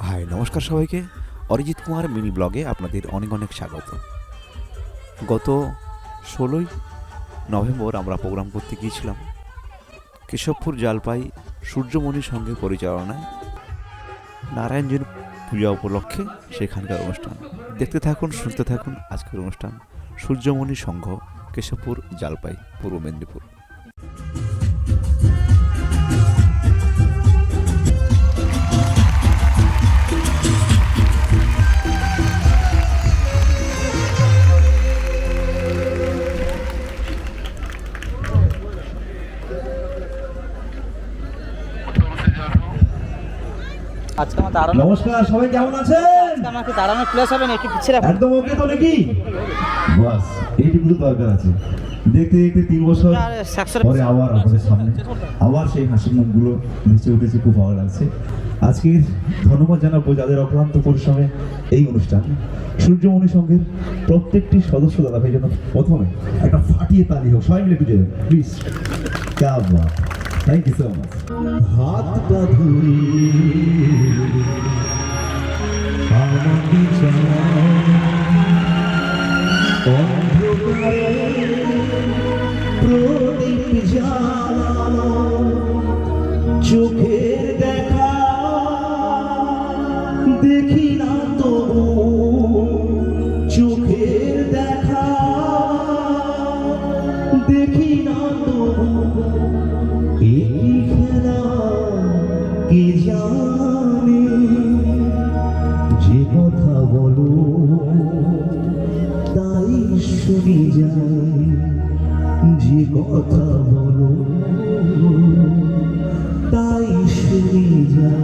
High, নমস্কার সবাইকে। Arijit Kumar mini ব্লগে আপনাদের অনেক অনেক স্বাগত। গত ষোলোই নভেম্বর আমরা প্রোগ্রাম করতে গিয়েছিলাম কেশবপুর জালপাই সূর্যমণির সঙ্গে পরিচালনায় নারায়ণজীর পূজা উপলক্ষে সেখানকার অনুষ্ঠান। দেখতে থাকুন, শুনতে থাকুন, আজকের অনুষ্ঠান সূর্যমণি সংঘ কেশবপুর জালপাই পূর্ব মেদিনীপুর। আজকে আমার দাঁড়ানো নমস্কার সবাই কেমন আছেন? আজকে আমাকে দাঁড়ানোর প্লেস হবে না একটু পিছিয়ে রাখুন। একদম ওকে তো নাকি? বাস এইটুকু দরকার আছে। দেখতে দেখতে তিন বছর পরে আবার আমাদের সামনে আবার সেই হাসি মুখগুলো ভেসে উঠেছে খুব ভালো লাগছে। আজকের ধন্যবাদ জানাব যাদের অক্লান্ত পরিশ্রমে এই অনুষ্ঠান। সূর্যমণি সংঘের প্রত্যেকটি সদস্য দাদা ভাই জন্য প্রথমে একটা ফাটিয়ে তালি হোক। সবাই মিলে পুজো প্লিজ ক্যা Baat thank you so much হাতটা ধরে আমাকে অন্ধকারে প্রদীপ দেখা দেখি না তবু দেখা দেখি যে কথা বলো তাই শুনে যায়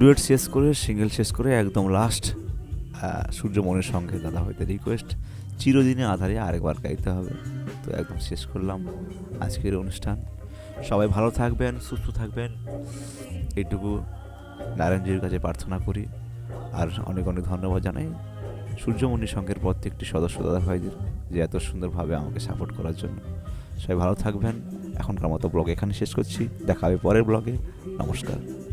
ডুয়েট শেষ করে, সিঙ্গেল শেষ করে একদম লাস্ট সূর্যমনের সঙ্গে দাদা হইতে রিকোয়েস্ট চিরদিনে আধারে আরেকবার গাইতে হবে। তো একদম শেষ করলাম আজকের অনুষ্ঠান। সবাই ভালো থাকবেন, সুস্থ থাকবেন। এইটুকু নারায়ণজির কাছে প্রার্থনা করি। আর অনেক অনেক ধন্যবাদ জানাই সূর্যমণি সংঘের প্রত্যেকটি সদস্য দাদা ভাইদের যে এত সুন্দরভাবে আমাকে সাপোর্ট করার জন্য। সবাই ভালো থাকবেন। এখনকার মতো ব্লগ এখানে শেষ করছি। দেখা হবে পরের ব্লগে নমস্কার।